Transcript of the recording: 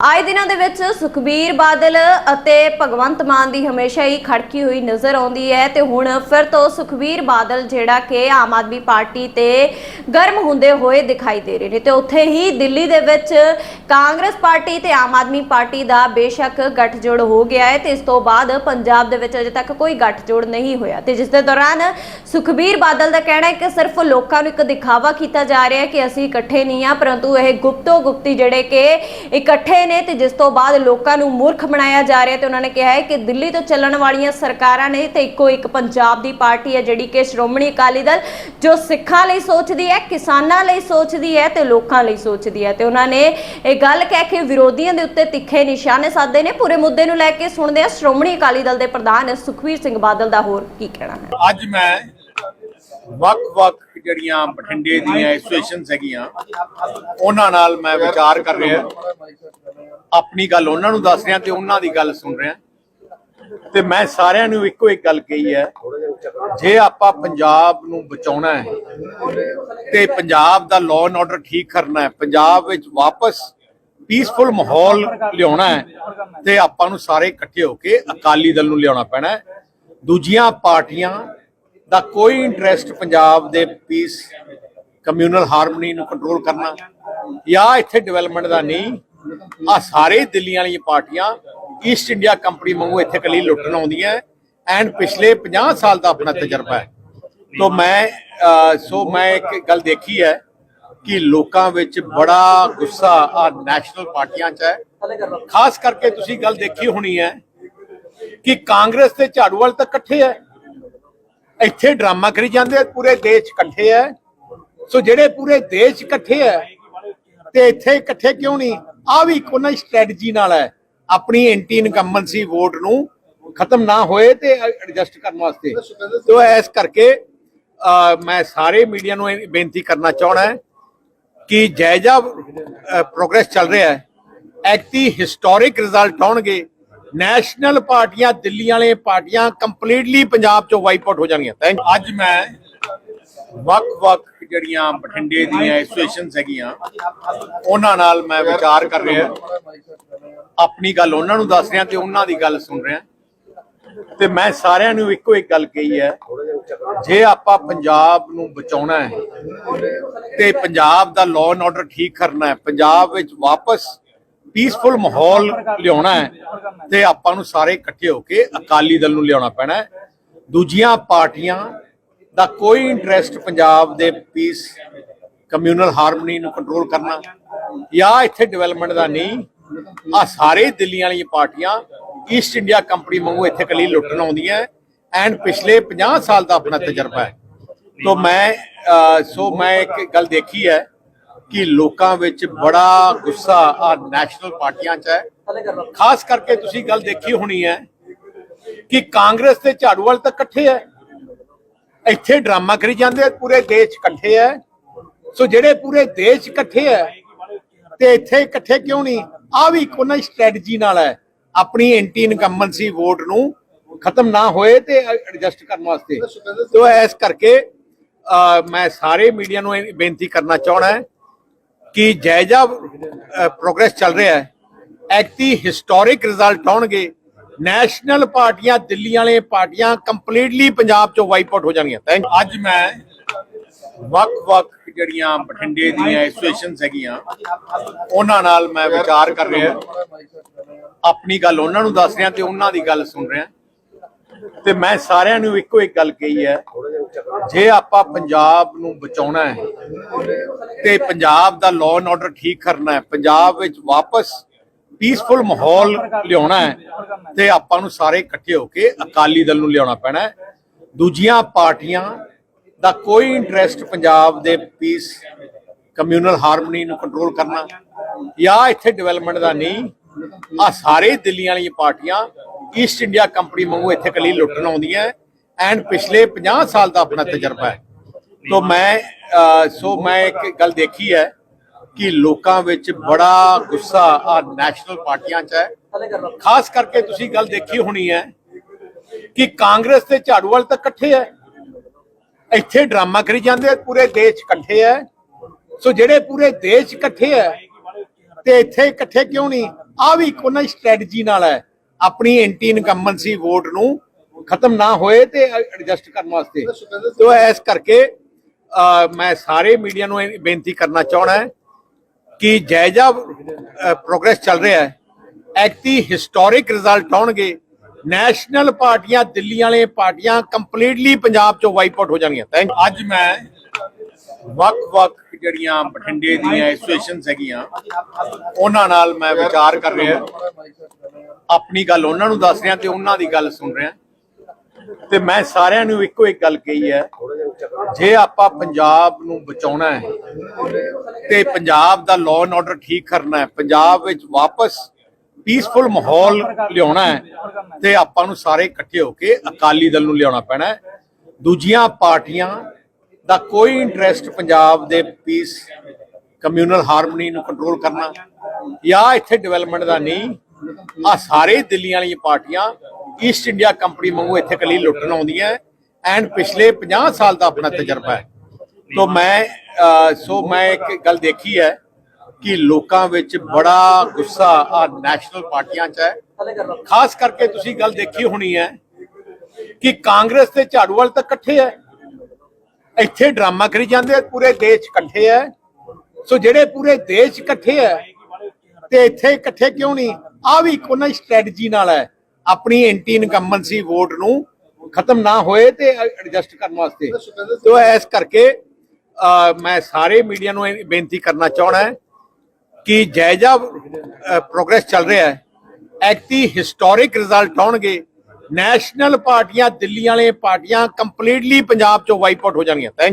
ਆਏ ਦਿਨਾਂ ਦੇ ਵਿੱਚ ਸੁਖਬੀਰ ਬਾਦਲ ਅਤੇ ਭਗਵੰਤ ਮਾਨ ਦੀ ਹਮੇਸ਼ਾ ਹੀ ਖੜਕੀ ਹੋਈ ਨਜ਼ਰ ਆਉਂਦੀ ਹੈ ਤੇ ਹੁਣ ਫਿਰ ਤੋਂ ਸੁਖਬੀਰ ਬਾਦਲ ਜਿਹੜਾ ਕਿ ਆਮ ਆਦਮੀ ਪਾਰਟੀ ਤੇ ਗਰਮ ਹੁੰਦੇ ਹੋਏ ਦਿਖਾਈ ਦੇ ਰਹੇ ਨੇ ਤੇ ਉੱਥੇ ਹੀ ਦਿੱਲੀ ਦੇ ਵਿੱਚ ਕਾਂਗਰਸ ਪਾਰਟੀ ਤੇ ਆਮ ਆਦਮੀ ਪਾਰਟੀ ਦਾ ਬੇਸ਼ੱਕ ਗੱਠਜੋੜ ਹੋ ਗਿਆ ਹੈ ਤੇ ਇਸ ਤੋਂ ਬਾਅਦ ਪੰਜਾਬ ਦੇ ਵਿੱਚ ਅਜੇ ਤੱਕ ਕੋਈ ਗੱਠਜੋੜ ਨਹੀਂ ਹੋਇਆ ਤੇ ਜਿਸ ਦੇ ਦੌਰਾਨ ਸੁਖਬੀਰ ਬਾਦਲ ਦਾ ਕਹਿਣਾ ਹੈ ਕਿ ਸਿਰਫ ਲੋਕਾਂ ਨੂੰ ਇੱਕ ਦਿਖਾਵਾ ਕੀਤਾ ਜਾ ਰਿਹਾ ਹੈ ਕਿ ਅਸੀਂ ਇਕੱਠੇ ਨਹੀਂ ਆ ਪਰੰਤੂ ਇਹ ਗੁਪਤੋ ਗੁਪਤੀ ਜਿਹੜੇ ਕਿ ਇਕੱਠੇ ਨੇ ਤੇ ਜਿਸ ਤੋਂ ਬਾਅਦ ਲੋਕਾਂ ਨੂੰ ਮੂਰਖ ਬਣਾਇਆ ਜਾ ਰਿਹਾ ਤੇ ਉਹਨਾਂ ਨੇ ਕਿਹਾ ਹੈ ਕਿ ਦਿੱਲੀ ਤੋਂ ਚੱਲਣ ਵਾਲੀਆਂ ਸਰਕਾਰਾਂ ਨੇ ਤੇ ਇੱਕੋ ਇੱਕ ਪੰਜਾਬ ਦੀ ਪਾਰਟੀ ਹੈ ਜਿਹੜੀ ਕਿ ਸ਼੍ਰੋਮਣੀ ਅਕਾਲੀ ਦਲ, ਜੋ ਸਿੱਖਾਂ ਲਈ ਸੋਚਦੀ ਹੈ, ਕਿਸਾਨਾਂ ਲਈ ਸੋਚਦੀ ਹੈ ਤੇ ਲੋਕਾਂ ਲਈ ਸੋਚਦੀ ਹੈ। ਤੇ ਉਹਨਾਂ ਨੇ ਇਹ ਗੱਲ ਕਹਿ ਕੇ ਵਿਰੋਧੀਆਂ ਦੇ ਉੱਤੇ ਤਿੱਖੇ ਨਿਸ਼ਾਨੇ ਸਾਧੇ ਨੇ। ਪੂਰੇ ਮੁੱਦੇ ਨੂੰ ਲੈ ਕੇ ਸੁਣਦੇ ਆ ਸ਼੍ਰੋਮਣੀ ਅਕਾਲੀ ਦਲ ਦੇ ਪ੍ਰਧਾਨ ਸੁਖਵੀਰ ਸਿੰਘ ਬਾਦਲ ਦਾ ਹੋਰ ਕੀ ਕਹਿਣਾ ਹੈ। ਅੱਜ ਮੈਂ ਵੱਖ-ਵੱਖ ਜਿਹੜੀਆਂ ਬਠਿੰਡੇ ਦੀਆਂ ਐਸੋਸੀਏਸ਼ਨਸ ਹੈਗੀਆਂ, ਉਹਨਾਂ ਨਾਲ ਮੈਂ ਵਿਚਾਰ ਕਰ ਰਿਹਾ। ਆਪਣੀ ਗੱਲ ਉਹਨਾਂ ਨੂੰ ਦੱਸ ਰਿਹਾ ਤੇ ਉਹਨਾਂ ਦੀ ਗੱਲ ਸੁਣ ਰਿਹਾ। ਤੇ ਮੈਂ ਸਾਰਿਆਂ ਨੂੰ ਇੱਕੋ ਇੱਕ ਗੱਲ ਕਹੀ ਹੈ, ਜੇ ਆਪਾਂ ਪੰਜਾਬ ਨੂੰ ਬਚਾਉਣਾ ਹੈ ਤੇ ਪੰਜਾਬ ਦਾ ਲਾਅ ਐਂਡ ਆਰਡਰ ਠੀਕ ਕਰਨਾ ਹੈ, ਪੰਜਾਬ ਵਿੱਚ ਵਾਪਸ ਪੀਸਫੁਲ ਮਾਹੌਲ ਲਿਆਉਣਾ ਹੈ ਤੇ ਆਪਾਂ ਨੂੰ ਸਾਰੇ ਇਕੱਠੇ ਹੋ ਕੇ ਅਕਾਲੀ ਦਲ ਨੂੰ ਲਿਆਉਣਾ ਪੈਣਾ ਹੈ। ਦੂਜੀਆਂ ਪਾਰਟੀਆਂ ਦਾ ਕੋਈ ਇੰਟਰਸਟ ਪੰਜਾਬ ਦੇ ਪੀਸ ਕਮਿਊਨਲ ਹਾਰਮਨੀ ਨੂੰ ਕੰਟਰੋਲ ਕਰਨਾ ਜਾਂ ਇੱਥੇ ਡਿਵੈਲਪਮੈਂਟ ਦਾ ਨਹੀਂ ਆ ਸਾਰੇ ਦਿੱਲੀ ਵਾਲੀਆਂ ਪਾਰਟੀਆਂ ਈਸਟ ਇੰਡੀਆ ਕੰਪਨੀ ਵਾਂਗੂ ਇੱਥੇ ਕੱਲੀ ਲੁੱਟਣ ਆਉਂਦੀਆਂ ਐਂਡ ਪਿਛਲੇ 50 ਸਾਲ ਦਾ ਆਪਣਾ ਤਜਰਬਾ ਹੈ। ਤੋਂ ਮੈਂ ਸੋ ਮੈਂ ਇੱਕ ਗੱਲ ਦੇਖੀ ਹੈ ਕਿ ਲੋਕਾਂ ਵਿੱਚ ਬੜਾ ਗੁੱਸਾ ਆ ਨੈਸ਼ਨਲ ਪਾਰਟੀਆਂ 'ਚ ਹੈ। ਖਾਸ ਕਰਕੇ ਤੁਸੀਂ ਗੱਲ ਦੇਖੀ ਹੋਣੀ ਹੈ ਕਿ ਕਾਂਗਰਸ ਤੇ ਝਾੜੂ ਵਾਲ ਤਾਂ ਇਕੱਠੇ ਹੈ। ਇੱਥੇ ਡਰਾਮਾ ਕਰੀ ਜਾਂਦੇ ਆ, ਪੂਰੇ ਦੇਸ਼ ਇਕੱਠੇ ਹੈ। ਸੋ ਜਿਹੜੇ ਪੂਰੇ ਦੇਸ਼ ਇਕੱਠੇ ਹੈ ਤੇ ਇੱਥੇ ਇਕੱਠੇ ਕਿਉਂ ਨਹੀਂ? ਆ ਵੀ ਕੋਈ ਸਟ੍ਰੈਟਜੀ ਨਾਲ ਹੈ, ਆਪਣੀ ਐਂਟੀ ਇਨਕੰਬੈਂਸੀ ਵੋਟ ਨੂੰ ਖਤਮ ਨਾ ਹੋਏ ਤੇ ਐਡਜਸਟ ਕਰਨ ਵਾਸਤੇ। ਤੋ ਇਸ ਕਰਕੇ ਮੈਂ ਸਾਰੇ ਮੀਡੀਆ ਨੂੰ ਬੇਨਤੀ ਕਰਨਾ ਚਾਹਣਾ ਕਿ ਜਾਇਜਾ ਪ੍ਰੋਗਰੈਸ ਚੱਲ ਰਿਹਾ ਹੈ। ਐਕਟੀ ਹਿਸਟੋਰਿਕ ਰਿਜ਼ਲਟ ਆਉਣਗੇ। ਨੈਸ਼ਨਲ ਪਾਰਟੀਆਂ ਦਿੱਲੀ ਵਾਲੇ ਪਾਰਟੀਆਂ ਕੰਪਲੀਟਲੀ ਪੰਜਾਬ ਚੋਂ ਵਾਈਪ ਆਊਟ ਹੋ ਜਾਣਗੀਆਂ। ਅੱਜ ਮੈਂ ਵੱਖ-ਵੱਖ ਜਿਹੜੀਆਂ ਬਠਿੰਡੇ ਦੀਆਂ ਐਸੋਸੀਏਸ਼ਨਸ ਹੈਗੀਆਂ, ਉਹਨਾਂ ਨਾਲ ਮੈਂ ਵਿਚਾਰ ਕਰ ਰਿਹਾ। ਆਪਣੀ ਗੱਲ ਉਹਨਾਂ ਨੂੰ ਦੱਸ ਰਿਹਾ ਤੇ ਉਹਨਾਂ ਦੀ ਗੱਲ ਸੁਣ ਰਿਹਾ। ਤੇ ਮੈਂ ਸਾਰਿਆਂ ਨੂੰ ਇੱਕੋ ਇੱਕ ਗੱਲ ਕਹੀ ਹੈ, ਜੇ ਆਪਾਂ ਪੰਜਾਬ ਨੂੰ ਬਚਾਉਣਾ ਹੈ, ਤੇ ਪੰਜਾਬ ਦਾ ਲਾਅ ਐਂਡ ਆਰਡਰ ਠੀਕ ਕਰਨਾ ਹੈ, ਪੰਜਾਬ ਵਿੱਚ ਵਾਪਸ ਪੀਸਫੁਲ ਮਾਹੌਲ ਲਿਆਉਣਾ ਹੈ, ਤੇ ਆਪਾਂ ਨੂੰ ਸਾਰੇ ਇਕੱਠੇ ਹੋ ਕੇ ਅਕਾਲੀ ਦਲ ਨੂੰ ਲਿਆਉਣਾ ਪੈਣਾ ਹੈ। ਦੂਜੀਆਂ ਪਾਰਟੀਆਂ ਦਾ ਕੋਈ ਇੰਟਰਸਟ ਪੰਜਾਬ ਦੇ ਪੀਸ ਕਮਿਊਨਲ ਹਾਰਮਨੀ ਨੂੰ ਕੰਟਰੋਲ ਕਰਨਾ ਜਾਂ ਇੱਥੇ ਡਿਵੈਲਪਮੈਂਟ ਦਾ ਨਹੀਂ ਆ ਸਾਰੇ ਦਿੱਲੀ ਵਾਲੀਆਂ ਪਾਰਟੀਆਂ ਈਸਟ ਇੰਡੀਆ ਕੰਪਨੀ ਵਾਂਗੂ ਇੱਥੇ ਕੱਲੀ ਲੁੱਟਣ ਆਉਂਦੀਆਂ ਐਂਡ ਪਿਛਲੇ 50 ਸਾਲ ਦਾ ਆਪਣਾ ਤਜਰਬਾ ਹੈ। ਤੋਂ ਮੈਂ ਸੋ ਮੈਂ ਇੱਕ ਗੱਲ ਦੇਖੀ ਹੈ ਕਿ ਲੋਕਾਂ ਵਿੱਚ ਬੜਾ ਗੁੱਸਾ ਆ ਨੈਸ਼ਨਲ ਪਾਰਟੀਆਂ 'ਚ ਹੈ। ਖਾਸ ਕਰਕੇ ਤੁਸੀਂ ਗੱਲ ਦੇਖੀ ਹੋਣੀ ਹੈ ਕਿ ਕਾਂਗਰਸ ਤੇ ਝਾੜੂ ਵਾਲ ਤਾਂ ਇਕੱਠੇ ਹੈ। ਇੱਥੇ ਡਰਾਮਾ ਕਰੀ ਜਾਂਦੇ ਆ, ਪੂਰੇ ਦੇਸ਼ ਇਕੱਠੇ ਹੈ ਸੋ ਜਿਹੜੇ ਪੂਰੇ ਦੇਸ਼ ਇਕੱਠੇ ਹੈ ਤੇ ਇੱਥੇ ਇਕੱਠੇ ਕਿਉਂ ਨਹੀਂ? ਆ ਵੀ ਕੋਈ ਸਟ੍ਰੈਟਜੀ ਨਾਲ ਹੈ। ਆਪਣੀ ਐਂਟੀ ਇਨਕੰਬੈਂਸੀ ਵੋਟ ਨੂੰ ਖਤਮ ਨਾ ਹੋਏ ਤੇ ਐਡਜਸਟ ਕਰਨ ਵਾਸਤੇ। ਸੋ ਇਸ ਕਰਕੇ ਮੈਂ ਸਾਰੇ ਮੀਡੀਆ ਨੂੰ ਬੇਨਤੀ ਕਰਨਾ ਚਾਹਣਾ ਹੈ ਕਿ ਜਾਇਜਾ ਪ੍ਰੋਗਰੈਸ ਚੱਲ ਰਿਹਾ ਹੈ। ਐਕਟੀ ਹਿਸਟੋਰਿਕ ਰਿਜ਼ਲਟ ਆਉਣਗੇ। ਨੈਸ਼ਨਲ ਪਾਰਟੀਆਂ, ਦਿੱਲੀ ਵਾਲੇ ਪਾਰਟੀਆਂ ਕੰਪਲੀਟਲੀ ਪੰਜਾਬ ਚੋਂ ਵਾਈਪ ਆਊਟ ਹੋ ਜਾਣਗੀਆਂ। ਥੈਂਕ ਅੱਜ ਮੈਂ ਵੱਖ-ਵੱਖ ਜਿਹੜੀਆਂ ਬਠਿੰਡੇ ਦੀਆਂ ਐਸੋਸੀਏਸ਼ਨਸ ਹੈਗੀਆਂ, ਉਹਨਾਂ ਨਾਲ ਮੈਂ ਵਿਚਾਰ ਕਰ ਰਿਹਾ। ਆਪਣੀ ਗੱਲ ਉਹਨਾਂ ਨੂੰ ਦੱਸ ਰਿਹਾ ਤੇ ਉਹਨਾਂ ਦੀ ਗੱਲ ਸੁਣ ਰਿਹਾ। ਤੇ ਮੈਂ ਸਾਰਿਆਂ ਨੂੰ ਇੱਕੋ ਇੱਕ ਗੱਲ ਕਹੀ ਹੈ, ਜੇ ਆਪਾਂ ਪੰਜਾਬ ਨੂੰ ਬਚਾਉਣਾ ਹੈ ਤੇ ਪੰਜਾਬ ਦਾ ਲਾਅ ਐਂਡ ਆਰਡਰ ਠੀਕ ਕਰਨਾ ਹੈ, ਪੰਜਾਬ ਵਿੱਚ ਵਾਪਸ ਪੀਸਫੁਲ ਮਾਹੌਲ ਲਿਆਉਣਾ ਹੈ ਤੇ ਆਪਾਂ ਨੂੰ ਸਾਰੇ ਇਕੱਠੇ ਹੋ ਕੇ ਅਕਾਲੀ ਦਲ ਨੂੰ ਲਿਆਉਣਾ ਪੈਣਾ ਹੈ। ਦੂਜੀਆਂ ਪਾਰਟੀਆਂ ਦਾ ਕੋਈ ਇੰਟਰਸਟ ਪੰਜਾਬ ਦੇ ਪੀਸ ਕਮਿਊਨਲ ਹਾਰਮਨੀ ਨੂੰ ਕੰਟਰੋਲ ਕਰਨਾ ਜਾਂ ਇੱਥੇ ਡਿਵੈਲਪਮੈਂਟ ਦਾ ਨਹੀਂ। ਆ ਸਾਰੇ ਦਿੱਲੀ ਵਾਲੀਆਂ ਪਾਰਟੀਆਂ ਈਸਟ ਇੰਡੀਆ ਕੰਪਨੀ ਵਾਂਗੂ ਇੱਥੇ ਕੱਲੀ ਲੁੱਟਣ ਆਉਂਦੀਆਂ ਐਂਡ ਪਿਛਲੇ 50 ਸਾਲ ਦਾ ਆਪਣਾ ਤਜਰਬਾ ਹੈ। ਤੋਂ ਮੈਂ ਸੋ ਮੈਂ ਇੱਕ ਗੱਲ ਦੇਖੀ ਹੈ ਕਿ ਲੋਕਾਂ ਵਿੱਚ ਬੜਾ ਗੁੱਸਾ ਆ ਨੈਸ਼ਨਲ ਪਾਰਟੀਆਂ 'ਚ ਹੈ। ਖਾਸ ਕਰਕੇ ਤੁਸੀਂ ਗੱਲ ਦੇਖੀ ਹੋਣੀ ਹੈ ਕਿ ਕਾਂਗਰਸ ਤੇ ਝਾੜੂ ਵਾਲ ਤਾਂ ਇਕੱਠੇ ਹੈ। ਇੱਥੇ ਡਰਾਮਾ ਕਰੀ ਜਾਂਦੇ ਆ ਪੂਰੇ ਦੇਸ਼ ਇਕੱਠੇ ਹੈ। ਸੋ ਜਿਹੜੇ ਪੂਰੇ ਦੇਸ਼ ਇਕੱਠੇ ਹੈ ਤੇ ਇੱਥੇ ਇਕੱਠੇ ਕਿਉਂ ਨਹੀਂ? ਆ ਵੀ ਦੀ ਸਟ੍ਰੈਟਜੀ ਨਾਲ ਹੈ। ਆਪਣੀ ਐਂਟੀ ਇਨਕੰਬੈਂਸੀ ਵੋਟ ਨੂੰ ਖਤਮ ਨਾ ਹੋਏ ਤੇ ਐਡਜਸਟ ਕਰਨ ਵਾਸਤੇ। ਤੋ ਇਸ ਕਰਕੇ ਮੈਂ ਸਾਰੇ ਮੀਡੀਆ ਨੂੰ ਬੇਨਤੀ ਕਰਨਾ ਚਾਹਣਾ ਹੈ ਕਿ ਜਾਇਜ਼ਾ ਪ੍ਰੋਗਰੈਸ ਚੱਲ ਰਿਹਾ ਹੈ। ਐਕਟੀ ਹਿਸਟੋਰਿਕ ਰਿਜ਼ਲਟ ਆਉਣਗੇ। ਨੈਸ਼ਨਲ ਪਾਰਟੀਆਂ, ਦਿੱਲੀ ਵਾਲੇ ਪਾਰਟੀਆਂ ਕੰਪਲੀਟਲੀ ਪੰਜਾਬ ਚੋਂ ਵਾਈਪ ਆਊਟ ਹੋ ਜਾਣਗੀਆਂ। ਅੱਜ ਮੈਂ ਵੱਖ-ਵੱਖ ਜਿਹੜੀਆਂ ਬਠਿੰਡੇ ਦੀਆਂ ਐਸੋਸੀਏਸ਼ਨਸ ਹੈਗੀਆਂ, ਉਹਨਾਂ ਨਾਲ ਮੈਂ ਵਿਚਾਰ ਕਰ ਰਿਹਾ। ਆਪਣੀ ਗੱਲ ਉਹਨਾਂ ਨੂੰ ਦੱਸ ਰਿਹਾ ਤੇ ਉਹਨਾਂ ਦੀ ਗੱਲ ਸੁਣ ਰਿਹਾ। ਤੇ ਮੈਂ ਸਾਰਿਆਂ ਨੂੰ ਇੱਕੋ ਇੱਕ ਗੱਲ ਕਹੀ ਹੈ, ਜੇ ਆਪਾਂ ਪੰਜਾਬ ਨੂੰ ਬਚਾਉਣਾ ਹੈ ਤੇ ਪੰਜਾਬ ਦਾ ਲਾਅ ਐਂਡ ਆਰਡਰ ਠੀਕ ਕਰਨਾ ਹੈ, ਪੰਜਾਬ ਵਿੱਚ ਵਾਪਸ ਪੀਸਫੁਲ ਮਾਹੌਲ ਲਿਆਉਣਾ ਹੈ, ਤੇ ਆਪਾਂ ਨੂੰ ਸਾਰੇ ਇਕੱਠੇ ਹੋ ਕੇ ਅਕਾਲੀ ਦਲ ਨੂੰ ਲਿਆਉਣਾ ਪੈਣਾ ਹੈ। ਦੂਜੀਆਂ ਪਾਰਟੀਆਂ ਦਾ ਕੋਈ ਇੰਟਰਸਟ ਪੰਜਾਬ ਦੇ ਪੀਸ ਕਮਿਊਨਲ ਹਾਰਮਨੀ ਨੂੰ ਕੰਟਰੋਲ ਕਰਨਾ ਜਾਂ ਇੱਥੇ ਡਿਵੈਲਪਮੈਂਟ ਦਾ ਨਹੀਂ ਆ ਸਾਰੇ ਦਿੱਲੀ ਵਾਲੀਆਂ ਪਾਰਟੀਆਂ ਈਸਟ ਇੰਡੀਆ ਕੰਪਨੀ ਵਾਂਗੂ ਇੱਥੇ ਕੱਲੀ ਲੁੱਟਣ ਆਉਂਦੀਆਂ ਐਂਡ ਪਿਛਲੇ 50 ਸਾਲ ਦਾ ਆਪਣਾ ਤਜਰਬਾ ਹੈ। ਤੋ ਮੈਂ ਸੋ ਮੈਂ ਇੱਕ ਗੱਲ ਦੇਖੀ ਹੈ ਕਿ ਲੋਕਾਂ ਵਿੱਚ ਬੜਾ ਗੁੱਸਾ ਆ ਨੈਸ਼ਨਲ ਪਾਰਟੀਆਂ 'ਚ ਹੈ। ਖਾਸ ਕਰਕੇ ਤੁਸੀਂ ਗੱਲ ਦੇਖੀ ਹੋਣੀ ਹੈ ਕਿ ਕਾਂਗਰਸ ਤੇ ਝਾੜੂ ਵਾਲ ਤਾਂ ਇਕੱਠੇ ਹੈ। ਇੱਥੇ ਡਰਾਮਾ ਕਰੀ ਜਾਂਦੇ ਆ ਪੂਰੇ ਦੇਸ਼ ਇਕੱਠੇ ਹੈ। ਸੋ ਜਿਹੜੇ ਪੂਰੇ ਦੇਸ਼ ਇਕੱਠੇ ਹੈ ਤੇ ਇੱਥੇ ਇਕੱਠੇ ਕਿਉਂ ਨਹੀਂ? ਆ ਵੀ ਇੱਕ ਉਹਨਾਂ ਦੀ ਸਟ੍ਰੈਟਜੀ ਨਾਲ ਹੈ। ਆਪਣੀ ਐਂਟੀ ਇਨਕੰਬੈਂਸੀ ਵੋਟ ਨੂੰ ਖਤਮ ਨਾ ਹੋਏ ਤੇ ਐਡਜਸਟ ਕਰਨ ਵਾਸਤੇ। ਸੋ ਇਸ ਕਰਕੇ ਮੈਂ ਸਾਰੇ ਮੀਡੀਆ ਨੂੰ ਬੇਨਤੀ ਕਰਨਾ ਚਾਹਣਾ ਹੈ ਕਿ ਜਾਇਜ਼ਾ ਪ੍ਰੋਗਰੈਸ ਚੱਲ ਰਿਹਾ ਹੈ। ਐਕਟੀ ਹਿਸਟੋਰਿਕ ਰਿਜ਼ਲਟ ਆਉਣਗੇ। ਨੈਸ਼ਨਲ ਪਾਰਟੀਆਂ, ਦਿੱਲੀ ਵਾਲੇ ਪਾਰਟੀਆਂ ਕੰਪਲੀਟਲੀ ਪੰਜਾਬ ਚੋਂ ਵਾਈਪ ਆਊਟ ਹੋ ਜਾਣਗੀਆਂ। ਥੈਂਕ